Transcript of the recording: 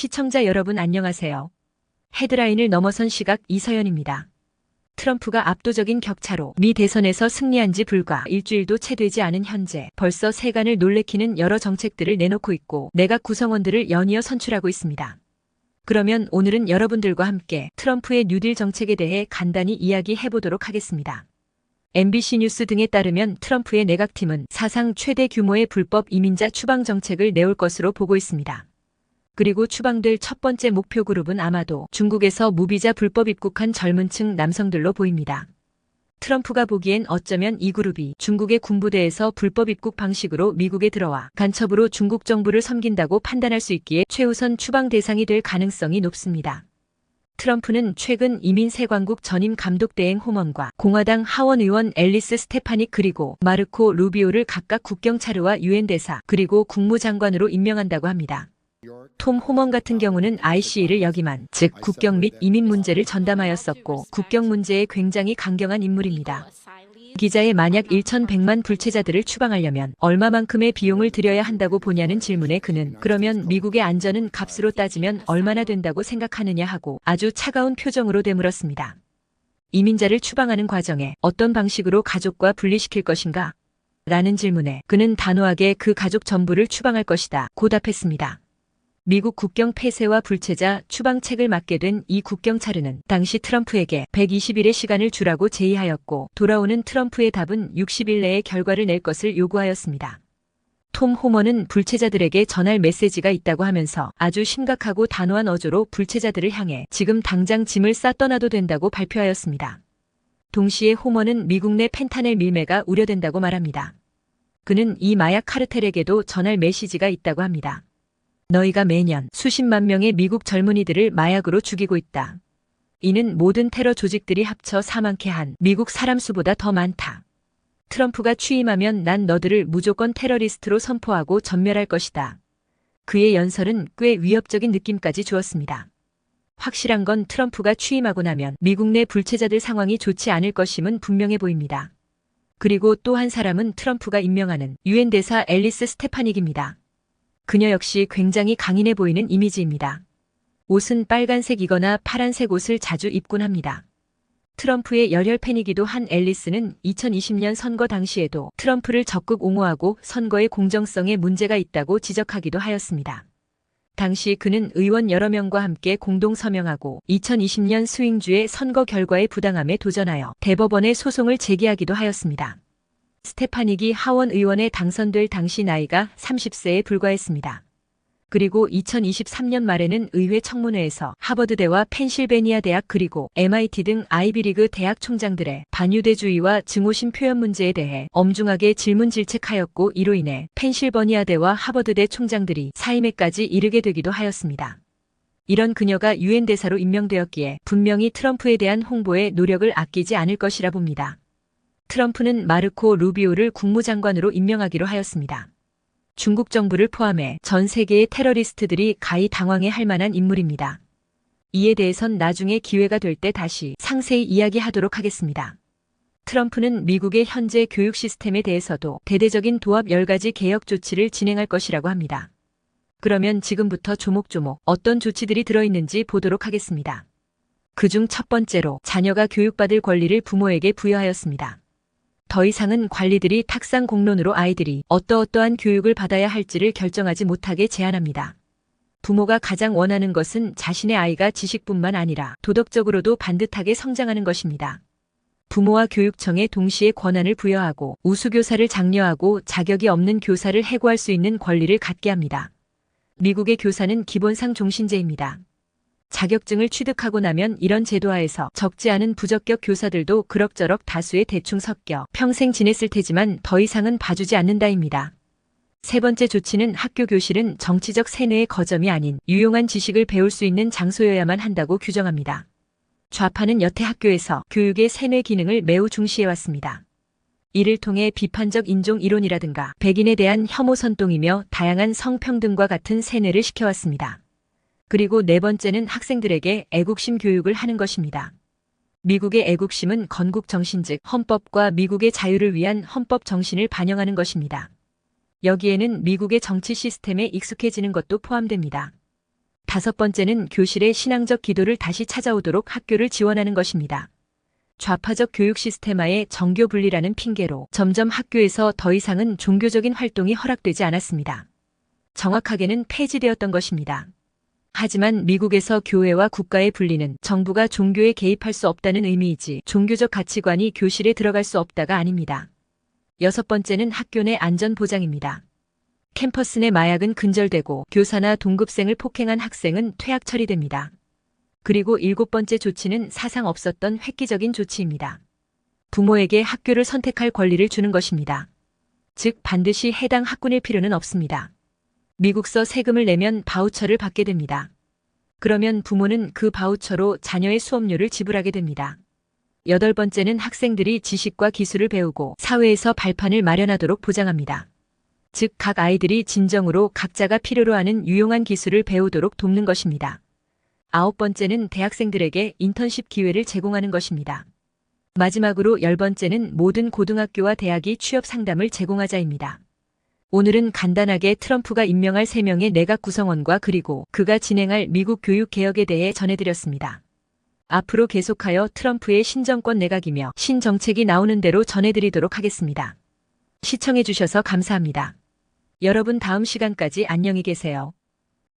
시청자 여러분 안녕하세요. 헤드라인을 넘어선 시각 이서연입니다. 트럼프가 압도적인 격차로 미 대선에서 승리한 지 불과 일주일도 채 되지 않은 현재 벌써 세간을 놀래키는 여러 정책들을 내놓고 있고 내각 구성원들을 연이어 선출하고 있습니다. 그러면 오늘은 여러분들과 함께 트럼프의 뉴딜 정책에 대해 간단히 이야기해 보도록 하겠습니다. MBC 뉴스 등에 따르면 트럼프의 내각팀은 사상 최대 규모의 불법 이민자 추방 정책을 내올 것으로 보고 있습니다. 그리고 추방될 첫 번째 목표 그룹은 아마도 중국에서 무비자 불법 입국한 젊은 층 남성들로 보입니다. 트럼프가 보기엔 어쩌면 이 그룹이 중국의 군부대에서 불법 입국 방식으로 미국에 들어와 간첩으로 중국 정부를 섬긴다고 판단할 수 있기에 최우선 추방 대상이 될 가능성이 높습니다. 트럼프는 최근 이민 세관국 전임 감독 대행 호먼과 공화당 하원 의원 앨리스 스테파닉 그리고 마르코 루비오를 각각 국경차르와 유엔 대사 그리고 국무장관으로 임명한다고 합니다. 톰 호먼 같은 경우는 ICE를 역임한 즉 국경 및 이민 문제를 전담하였었고 국경 문제에 굉장히 강경한 인물입니다. 기자의 만약 1,100만 불체자들을 추방하려면 얼마만큼의 비용을 들여야 한다고 보냐는 질문에 그는 그러면 미국의 안전은 값으로 따지면 얼마나 된다고 생각하느냐 하고 아주 차가운 표정으로 되물었습니다. 이민자를 추방하는 과정에 어떤 방식으로 가족과 분리시킬 것인가? 라는 질문에 그는 단호하게 그 가족 전부를 추방할 것이다 고 답했습니다. 미국 국경 폐쇄와 불체자 추방책을 맡게 된 이 국경차르는 당시 트럼프에게 120일의 시간을 주라고 제의하였고 돌아오는 트럼프의 답은 60일 내에 결과를 낼 것을 요구하였습니다. 톰 호머는 불체자들에게 전할 메시지가 있다고 하면서 아주 심각하고 단호한 어조로 불체자들을 향해 지금 당장 짐을 싸 떠나도 된다고 발표하였습니다. 동시에 호머는 미국 내 펜타넬 밀매가 우려된다고 말합니다. 그는 이 마약 카르텔에게도 전할 메시지가 있다고 합니다. 너희가 매년 수십만 명의 미국 젊은이들을 마약으로 죽이고 있다. 이는 모든 테러 조직들이 합쳐 사망케 한 미국 사람 수보다 더 많다. 트럼프가 취임하면 난 너들을 무조건 테러리스트로 선포하고 전멸할 것이다. 그의 연설은 꽤 위협적인 느낌까지 주었습니다. 확실한 건 트럼프가 취임하고 나면 미국 내 불체자들 상황이 좋지 않을 것임은 분명해 보입니다. 그리고 또 한 사람은 트럼프가 임명하는 유엔 대사 앨리스 스테파닉입니다. 그녀 역시 굉장히 강인해 보이는 이미지입니다. 옷은 빨간색이거나 파란색 옷을 자주 입곤 합니다. 트럼프의 열혈 팬이기도 한 앨리스는 2020년 선거 당시에도 트럼프를 적극 옹호하고 선거의 공정성에 문제가 있다고 지적하기도 하였습니다. 당시 그는 의원 여러 명과 함께 공동 서명하고 2020년 스윙주의 선거 결과의 부당함에 도전하여 대법원에 소송을 제기하기도 하였습니다. 스테파닉이 하원 의원에 당선될 당시 나이가 30세에 불과했습니다. 그리고 2023년 말에는 의회 청문회에서 하버드대와 펜실베니아 대학 그리고 MIT 등 아이비리그 대학 총장들의 반유대주의와 증오심 표현 문제에 대해 엄중하게 질문질책하였고 이로 인해 펜실버니아 대와 하버드대 총장들이 사임에까지 이르게 되기도 하였습니다. 이런 그녀가 유엔 대사로 임명되었기에 분명히 트럼프에 대한 홍보에 노력을 아끼지 않을 것이라 봅니다. 트럼프는 마르코 루비오를 국무장관으로 임명하기로 하였습니다. 중국 정부를 포함해 전 세계의 테러리스트들이 가히 당황해 할 만한 인물입니다. 이에 대해선 나중에 기회가 될 때 다시 상세히 이야기하도록 하겠습니다. 트럼프는 미국의 현재 교육 시스템에 대해서도 대대적인 도합 10가지 개혁 조치를 진행할 것이라고 합니다. 그러면 지금부터 조목조목 어떤 조치들이 들어있는지 보도록 하겠습니다. 그중 첫 번째로 자녀가 교육받을 권리를 부모에게 부여하였습니다. 더 이상은 관리들이 탁상 공론으로 아이들이 어떠어떠한 교육을 받아야 할지를 결정하지 못하게 제한합니다. 부모가 가장 원하는 것은 자신의 아이가 지식뿐만 아니라 도덕적으로도 반듯하게 성장하는 것입니다. 부모와 교육청에 동시에 권한을 부여하고 우수교사를 장려하고 자격이 없는 교사를 해고할 수 있는 권리를 갖게 합니다. 미국의 교사는 기본상 종신제입니다. 자격증을 취득하고 나면 이런 제도하에서 적지 않은 부적격 교사들도 그럭저럭 다수의 대충 섞여 평생 지냈을 테지만 더 이상은 봐주지 않는다입니다. 세 번째 조치는 학교 교실은 정치적 세뇌의 거점이 아닌 유용한 지식을 배울 수 있는 장소여야만 한다고 규정합니다. 좌파는 여태 학교에서 교육의 세뇌 기능을 매우 중시해왔습니다. 이를 통해 비판적 인종 이론이라든가 백인에 대한 혐오 선동이며 다양한 성평등과 같은 세뇌를 시켜왔습니다. 그리고 네 번째는 학생들에게 애국심 교육을 하는 것입니다. 미국의 애국심은 건국 정신 즉 헌법과 미국의 자유를 위한 헌법 정신을 반영하는 것입니다. 여기에는 미국의 정치 시스템에 익숙해지는 것도 포함됩니다. 다섯 번째는 교실의 신앙적 기도를 다시 찾아오도록 학교를 지원하는 것입니다. 좌파적 교육 시스테마의 정교 분리라는 핑계로 점점 학교에서 더 이상은 종교적인 활동이 허락되지 않았습니다. 정확하게는 폐지되었던 것입니다. 하지만 미국에서 교회와 국가의 분리는 정부가 종교에 개입할 수 없다는 의미이지 종교적 가치관이 교실에 들어갈 수 없다가 아닙니다. 여섯 번째는 학교 내 안전 보장입니다. 캠퍼스 내 마약은 근절되고 교사나 동급생을 폭행한 학생은 퇴학 처리됩니다. 그리고 일곱 번째 조치는 사상 없었던 획기적인 조치입니다. 부모에게 학교를 선택할 권리를 주는 것입니다. 즉 반드시 해당 학군일 필요는 없습니다. 미국서 세금을 내면 바우처를 받게 됩니다. 그러면 부모는 그 바우처로 자녀의 수업료를 지불하게 됩니다. 여덟 번째는 학생들이 지식과 기술을 배우고 사회에서 발판을 마련하도록 보장합니다. 즉, 각 아이들이 진정으로 각자가 필요로 하는 유용한 기술을 배우도록 돕는 것입니다. 아홉 번째는 대학생들에게 인턴십 기회를 제공하는 것입니다. 마지막으로 열 번째는 모든 고등학교와 대학이 취업 상담을 제공하자입니다. 오늘은 간단하게 트럼프가 임명할 3명의 내각 구성원과 그리고 그가 진행할 미국 교육 개혁에 대해 전해드렸습니다. 앞으로 계속하여 트럼프의 신정권 내각이며 신정책이 나오는 대로 전해드리도록 하겠습니다. 시청해주셔서 감사합니다. 여러분 다음 시간까지 안녕히 계세요.